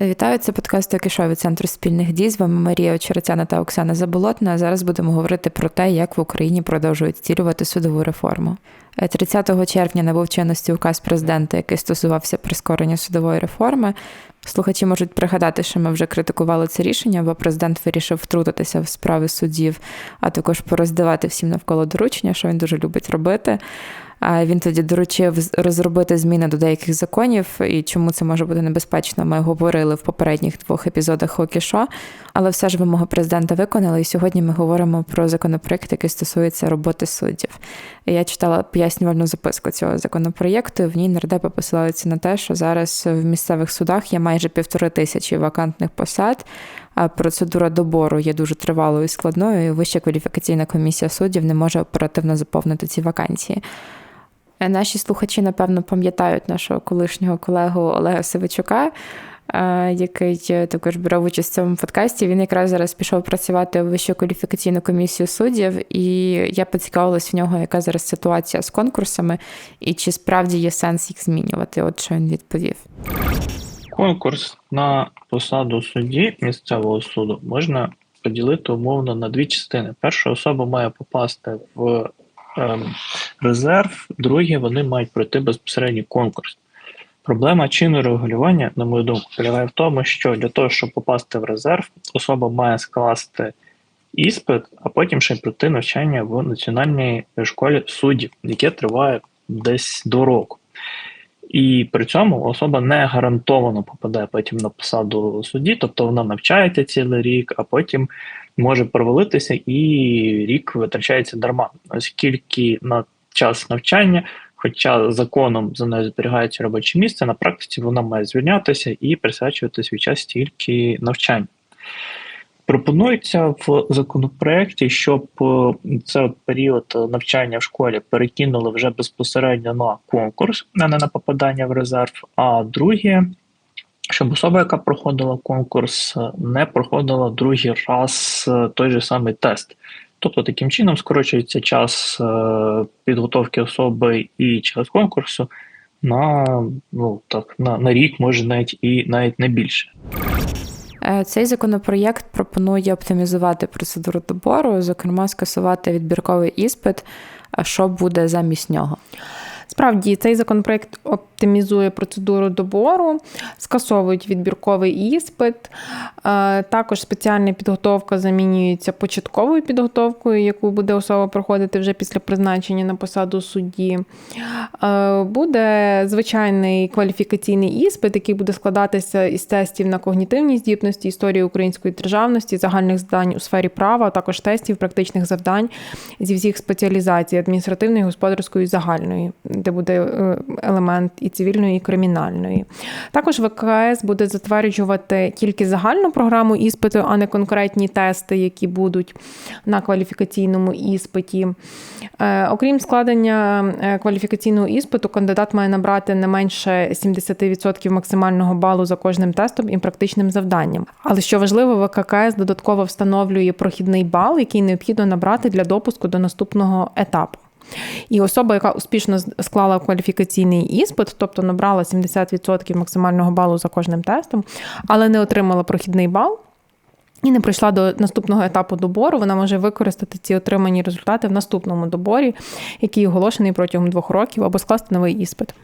Вітаю, це подкаст «Токішо» від центру спільних дій. З вами Марія Очеретяна та Оксана Заболотна. Зараз будемо говорити про те, як в Україні продовжують стілювати судову реформу. 30 червня набув чинності указ президента, який стосувався прискорення судової реформи. Слухачі можуть пригадати, що ми вже критикували це рішення, бо президент вирішив втрутитися в справи суддів, а також пороздавати всім навколо доручення, що він дуже любить робити. Він тоді доручив розробити зміни до деяких законів, і чому це може бути небезпечно. Ми говорили в попередніх двох епізодах Хокішо, але все ж вимоги президента виконали. І сьогодні ми говоримо про законопроект, який стосується роботи суддів. Я читала пояснювальну записку цього законопроєкту. В ній нардепи посилаються на те, що зараз в місцевих судах є майже півтори тисячі вакантних посад. А процедура добору є дуже тривалою і складною. і Вища кваліфікаційна комісія суддів не може оперативно заповнити ці вакансії. Е, наші слухачі, напевно, пам'ятають нашого колишнього колегу Олега Сивичука, е, який також брав участь в цьому подкасті. Він якраз зараз пішов працювати в Вищу кваліфікаційну комісію суддів, і я поцікавилась в нього, яка зараз ситуація з конкурсами, і чи справді є сенс їх змінювати. От що він відповів. Конкурс на посаду судді місцевого суду можна поділити умовно на дві частини. Перша особа має попасти в резерв, другі вони мають пройти безпосередній конкурс. Проблема чинного регулювання, на мою думку, полягає в тому, що для того, щоб попасти в резерв, особа має скласти іспит, а потім ще й пройти навчання в національній школі суддів, яке триває десь до року. І при цьому особа не гарантовано попадає потім на посаду судді, тобто вона навчається цілий рік, а потім може провалитися і рік витрачається дарма, оскільки на час навчання, хоча законом за нею зберігається робоче місце, на практиці вона має звільнятися і присвячувати свій час тільки навчанню. Пропонується в законопроекті, щоб е, цей період навчання в школі перекинули вже безпосередньо на конкурс, а не на попадання в резерв. А друге, щоб особа, яка проходила конкурс, не проходила другий раз е, той же самий тест. Тобто таким чином скорочується час е, підготовки особи і час конкурсу на ну так на, на рік, може навіть і навіть не більше. Е, цей законопроєкт пропонує оптимізувати процедуру добору, зокрема, скасувати відбірковий іспит. А що буде замість нього? Справді, цей законопроект оптимізує процедуру добору, скасовують відбірковий іспит. Е, також спеціальна підготовка замінюється початковою підготовкою, яку буде особа проходити вже після призначення на посаду судді. Е, буде звичайний кваліфікаційний іспит, який буде складатися із тестів на когнітивні здібності, історії української державності, загальних завдань у сфері права, а також тестів практичних завдань зі всіх спеціалізацій адміністративної, господарської і загальної де буде е, елемент і цивільної, і кримінальної. Також ВКС буде затверджувати тільки загальну програму іспиту, а не конкретні тести, які будуть на кваліфікаційному іспиті. Е, окрім складення е, кваліфікаційного іспиту, кандидат має набрати не менше 70% максимального балу за кожним тестом і практичним завданням. Але що важливо, ВККС додатково встановлює прохідний бал, який необхідно набрати для допуску до наступного етапу. І особа, яка успішно склала кваліфікаційний іспит, тобто набрала 70% максимального балу за кожним тестом, але не отримала прохідний бал. І не прийшла до наступного етапу добору, вона може використати ці отримані результати в наступному доборі, який оголошений протягом двох років, або скласти новий іспит.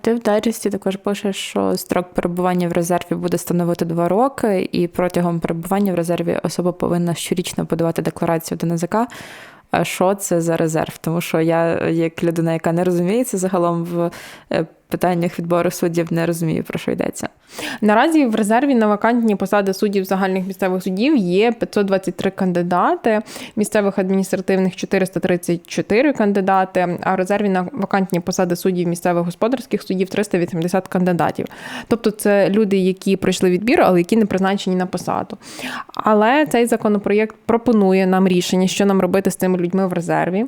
Ти в дайджесті також пишеш, що строк перебування в резерві буде становити два роки, і протягом перебування в резерві особа повинна щорічно подавати декларацію до НЗК що це за резерв. Тому що я, як людина, яка не розуміється загалом в е, питаннях відбору суддів не розумію, про що йдеться. Наразі в резерві на вакантні посади суддів загальних місцевих судів є 523 кандидати, місцевих адміністративних 434 кандидати, а в резерві на вакантні посади суддів місцевих господарських судів 380 кандидатів. Тобто це люди, які пройшли відбір, але які не призначені на посаду. Але цей законопроєкт пропонує нам рішення, що нам робити з цими людьми в резерві.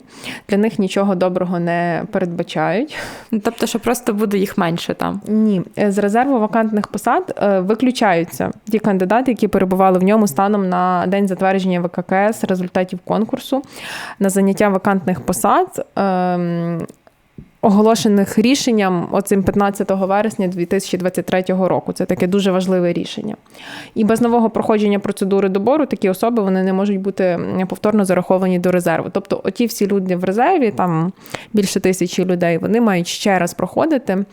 Для них нічого доброго не передбачають. Тобто, що просто буде буде їх менше там? Ні, з резерву вакантних посад е, виключаються ті кандидати, які перебували в ньому станом на день затвердження ВККС результатів конкурсу на заняття вакантних посад. Оголошених рішенням оцим 15 вересня 2023 року. Це таке дуже важливе рішення. І без нового проходження процедури добору такі особи вони не можуть бути повторно зараховані до резерву. Тобто, оті всі люди в резерві, там більше тисячі людей, вони мають ще раз проходити.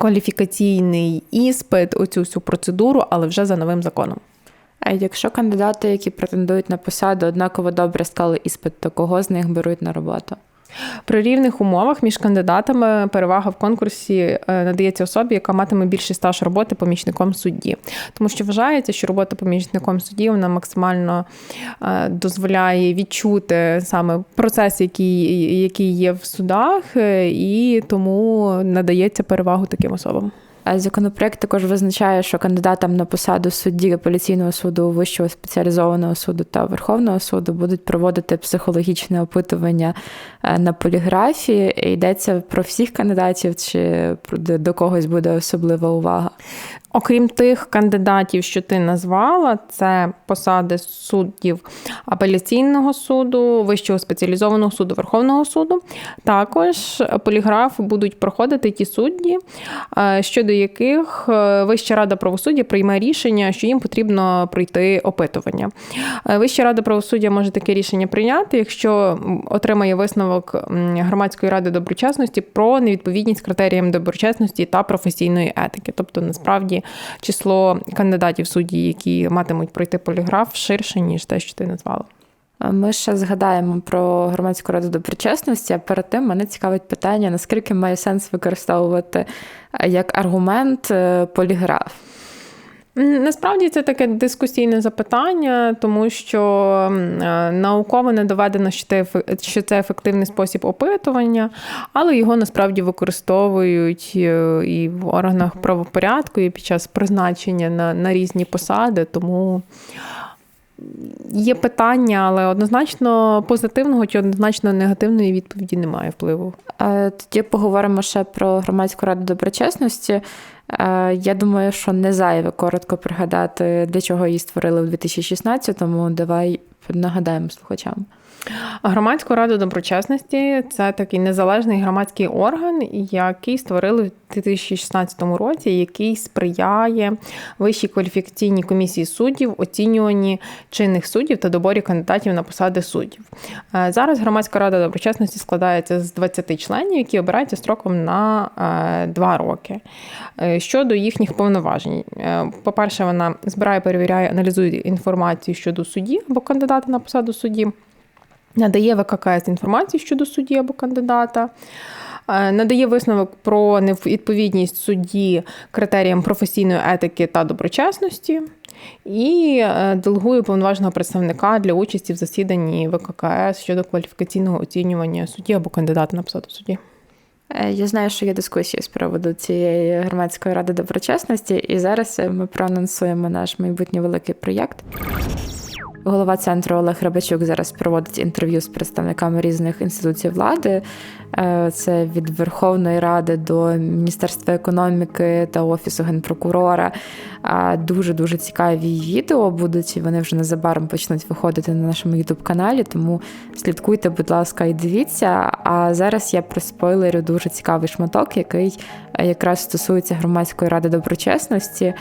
Кваліфікаційний іспит, оцю всю процедуру, але вже за новим законом. А якщо кандидати, які претендують на посаду, однаково добре склали іспит, то кого з них беруть на роботу? При рівних умовах між кандидатами перевага в конкурсі е, надається особі, яка матиме більший стаж роботи помічником судді. Тому що вважається, що робота помічником судді вона максимально е, дозволяє відчути саме процес, який, який є в судах, е, і тому надається перевагу таким особам. А Законопроект також визначає, що кандидатам на посаду судді апеляційного суду, вищого спеціалізованого суду та Верховного суду будуть проводити психологічне опитування е, на поліграфі. Йдеться про всіх кандидатів, чи до когось буде особлива увага? Окрім тих кандидатів, що ти назвала, це посади суддів апеляційного суду, вищого спеціалізованого суду, Верховного суду. Також поліграф будуть проходити ті судді, е, щодо яких е, Вища рада правосуддя прийме рішення, що їм потрібно пройти опитування. Е, Вища рада правосуддя може таке рішення прийняти, якщо отримає висновок громадської ради доброчесності про невідповідність критеріям доброчесності та професійної етики. Тобто, насправді, число кандидатів судді, які матимуть пройти поліграф, ширше ніж те, що ти назвала. Ми ще згадаємо про громадську раду доброчесності, а перед тим мене цікавить питання, наскільки має сенс використовувати е, як аргумент е, поліграф? Насправді це таке дискусійне запитання, тому що е, науково не доведено, що це ефективний спосіб опитування, але його насправді використовують і в органах правопорядку, і під час призначення на, на різні посади. Тому є питання, але однозначно позитивного чи однозначно негативної відповіді немає впливу. Е, Тоді поговоримо ще про громадську раду доброчесності. Е, Я думаю, що не зайве коротко пригадати, для чого її створили в 2016-му. Давай нагадаємо слухачам. Громадську раду доброчесності це такий незалежний громадський орган, який створили в 2016 році, який сприяє вищій кваліфікаційній комісії суддів, оцінюванні чинних суддів та доборі кандидатів на посади суддів. Е, Зараз громадська рада доброчесності складається з 20 членів, які обираються строком на е, 2 роки. Щодо їхніх повноважень, Е, по-перше, вона збирає, перевіряє, аналізує інформацію щодо судді або кандидата на посаду судді надає ВККС інформацію щодо судді або кандидата, е, надає висновок про невідповідність судді критеріям професійної етики та доброчесності. І е, делегує повноваженого представника для участі в засіданні ВККС щодо кваліфікаційного оцінювання судді або кандидата на посаду судді. Е, Я знаю, що є дискусії з приводу цієї громадської ради доброчесності, і зараз ми проанонсуємо наш майбутній великий проєкт. Голова центру Олег Рабачук зараз проводить інтерв'ю з представниками різних інституцій влади. Е, Це від Верховної Ради до Міністерства економіки та Офісу генпрокурора. Дуже дуже цікаві відео будуть, і вони вже незабаром почнуть виходити на нашому youtube каналі. Тому слідкуйте, будь ласка, і дивіться. А зараз я проспойлерю дуже цікавий шматок, який якраз стосується громадської ради доброчесності.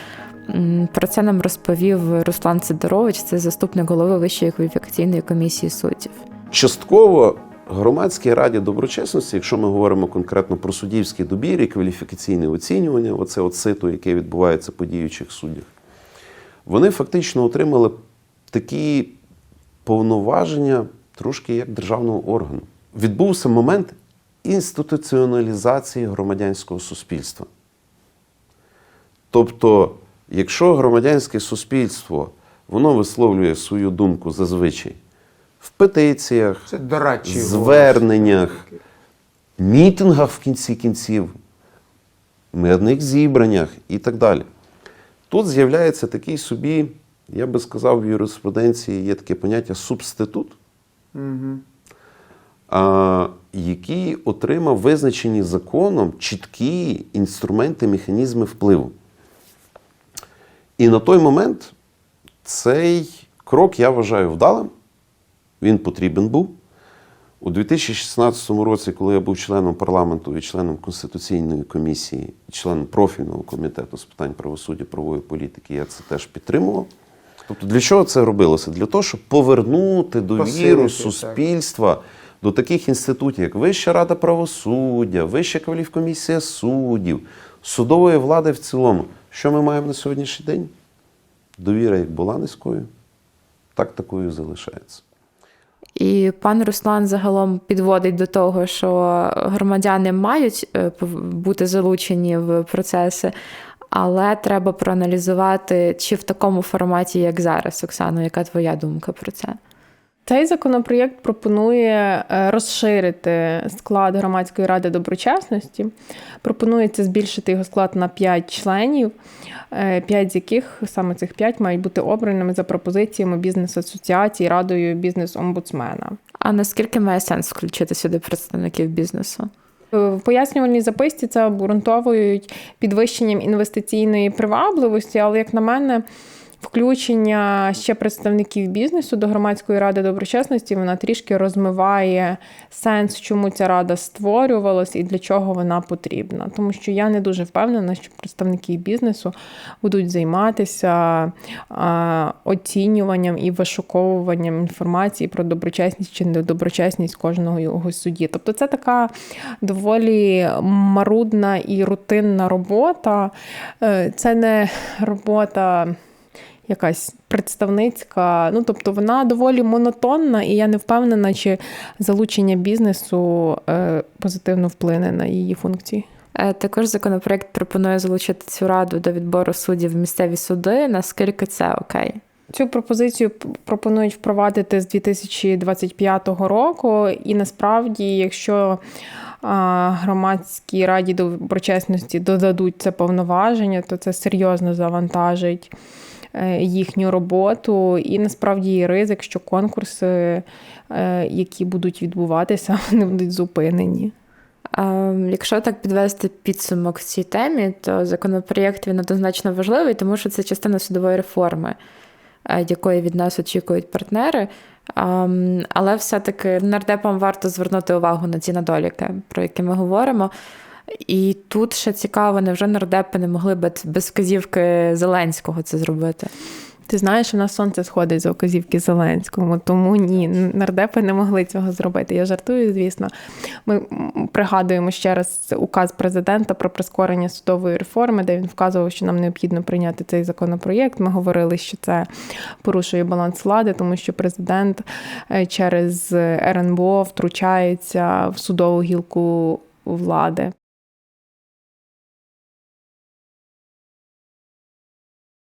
Про це нам розповів Руслан Сидорович, це заступник голови Вищої кваліфікаційної комісії суддів. Частково громадській раді доброчесності, якщо ми говоримо конкретно про суддівський добір і кваліфікаційне оцінювання, оце от яке відбувається по діючих суддях, вони фактично отримали такі повноваження трошки як державного органу. Відбувся момент інституціоналізації громадянського суспільства. Тобто, якщо громадянське суспільство воно висловлює свою думку зазвичай в петиціях, Це голос. зверненнях, мітингах в кінці кінців, мирних зібраннях і так далі. Тут з'являється такий собі, я би сказав, в юриспруденції є таке поняття субститут, а, який отримав визначені законом чіткі інструменти, механізми впливу. І на той момент цей крок я вважаю вдалим, він потрібен був. У 2016 році, коли я був членом парламенту і членом Конституційної комісії, членом профільного комітету з питань правосуддя правової політики, я це теж підтримував. Тобто, для чого це робилося? Для того, щоб повернути довіру Посилити, суспільства до таких інститутів, як Вища рада правосуддя, Вища кваліфкомісія суддів, судової влади в цілому. Що ми маємо на сьогоднішній день? Довіра як була низькою, так такою залишається. І пан Руслан загалом підводить до того, що громадяни мають е, бути залучені в процеси, але треба проаналізувати, чи в такому форматі, як зараз, Оксано, яка твоя думка про це? Цей законопроєкт пропонує е, розширити склад громадської ради доброчесності. Пропонується збільшити його склад на 5 членів, 5 з яких саме цих 5 мають бути обраними за пропозиціями бізнес-асоціації радою бізнес-омбудсмена. А наскільки має сенс включити сюди представників бізнесу? Е, В пояснювальній записці це обґрунтовують підвищенням інвестиційної привабливості, але як на мене. Включення ще представників бізнесу до громадської ради доброчесності вона трішки розмиває сенс, чому ця рада створювалась і для чого вона потрібна. Тому що я не дуже впевнена, що представники бізнесу будуть займатися оцінюванням і вишуковуванням інформації про доброчесність чи недоброчесність кожного його судді. Тобто це така доволі марудна і рутинна робота. Е, Це не робота якась представницька. Ну, тобто вона доволі монотонна, і я не впевнена, чи залучення бізнесу е, позитивно вплине на її функції. Е, Також законопроект пропонує залучити цю раду до відбору суддів в місцеві суди. Наскільки це окей? Цю пропозицію пропонують впровадити з 2025 року, і насправді, якщо громадській раді доброчесності додадуть це повноваження, то це серйозно завантажить їхню роботу. І насправді є ризик, що конкурси, е, які будуть відбуватися, вони будуть зупинені. Якщо так підвести підсумок в цій темі, то законопроєкт він однозначно важливий, тому що це частина судової реформи, е, якої від нас очікують партнери. Але все-таки нардепам варто звернути увагу на ці недоліки, про які ми говоримо. І тут ще цікаво, невже нардепи не могли без без вказівки Зеленського це зробити? Ти знаєш, у нас сонце сходить за оказівки Зеленському, тому ні, нардепи не могли цього зробити. Я жартую, звісно. Ми пригадуємо ще раз указ президента про прискорення судової реформи, де він вказував, що нам необхідно прийняти цей законопроєкт. Ми говорили, що це порушує баланс влади, тому що президент е, через РНБО втручається в судову гілку влади.